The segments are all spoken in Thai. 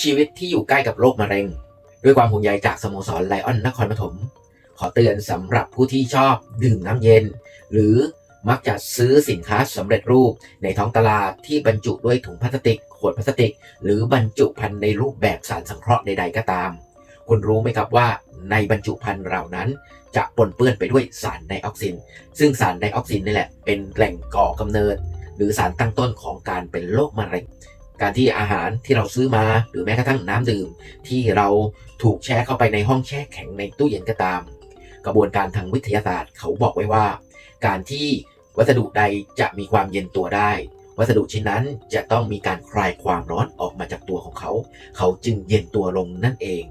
ชีวิตที่อยู่ใกล้กับโรคมะเร็ง ด้วยความห่วงใยจากสโมสรไลออนนครปฐม ขอเตือนสำหรับผู้ที่ชอบดื่มน้ำเย็น หรือมักจะซื้อสินค้าสำเร็จรูปในท้องตลาดที่บรรจุด้วยถุงพลาสติก ขวดพลาสติก หรือบรรจุภัณฑ์ในรูปแบบสารสังเคราะห์ใดๆก็ตาม คุณรู้ไหมครับว่าในบรรจุภัณฑ์เหล่านั้น จะปนเปื้อนไปด้วยสารไดออกซิน ซึ่งสารไดออกซินนี่แหละเป็นแหล่งก่อกำเนิด หรือสารตั้งต้นของการเป็นโรคมะเร็ง การที่อาหารที่เราซื้อมาหรือแม้กระทั่งน้ำดื่ม ที่เราถูกแช่เข้าไปในห้องแช่แข็งในตู้เย็นก็ตาม กระบวนการทางวิทยาศาสตร์เขาบอกไว้ว่า การที่วัสดุใดจะมีความเย็นตัวได้ วัสดุชิ้นนั้นจะต้องมีการคลายความร้อนออกมาจากตัวของเขา เขาจึงเย็นตัวลงนั่นเอง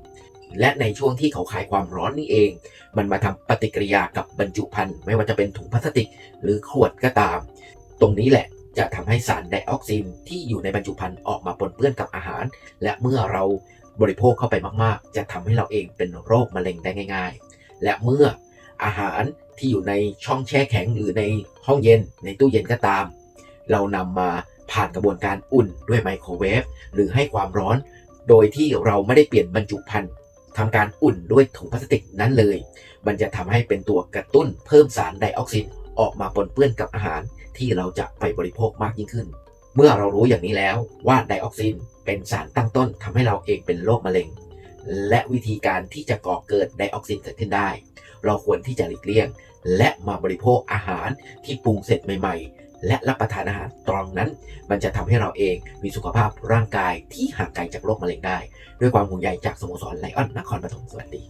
และในช่วงที่เขาคลายความร้อนนี่เอง มันมาทำปฏิกิริยากับบรรจุภัณฑ์ไม่ว่าจะเป็นถุงพลาสติก หรือขวดก็ตาม ตรงนี้แหละ จะทำให้สารไดออกซินที่อยู่ในบรรจุภัณฑ์ออกมาปนเปื้อนกับอาหาร และเมื่อเราบริโภคเข้าไปมาก ๆ จะทำให้เราเองเป็นโรคมะเร็งได้ง่าย ๆ และเมื่ออาหารที่อยู่ในช่องแช่แข็งหรือในห้องเย็น ในตู้เย็นก็ตาม เรานำมาผ่านกระบวนการอุ่นด้วยไมโครเวฟหรือให้ความร้อน โดยที่เราไม่ได้เปลี่ยนบรรจุภัณฑ์ทำการอุ่นด้วยถุงพลาสติกนั้นเลย มันจะทำให้เป็นตัวกระตุ้นเพิ่มสารไดออกซิน ออกมาปนเปื้อนกับอาหารที่เราจะไปบริโภคมากยิ่งขึ้น เมื่อเรารู้อย่างนี้แล้วว่าไดออกซินเป็นสารตั้งต้นทำให้เราเองเป็นโรคมะเร็ง และวิธีการที่จะก่อเกิดไดออกซินเกิดขึ้นได้ เราควรที่จะหลีกเลี่ยง และมาบริโภคอาหารที่ปรุงเสร็จใหม่ ๆ และรับประทานอาหารตรงนั้น มันจะทำให้เราเองมีสุขภาพร่างกายที่ห่างไกลจากโรคมะเร็งได้ ด้วยความห่วงใยจากสโมสรไลออนนครปฐมสวัสดี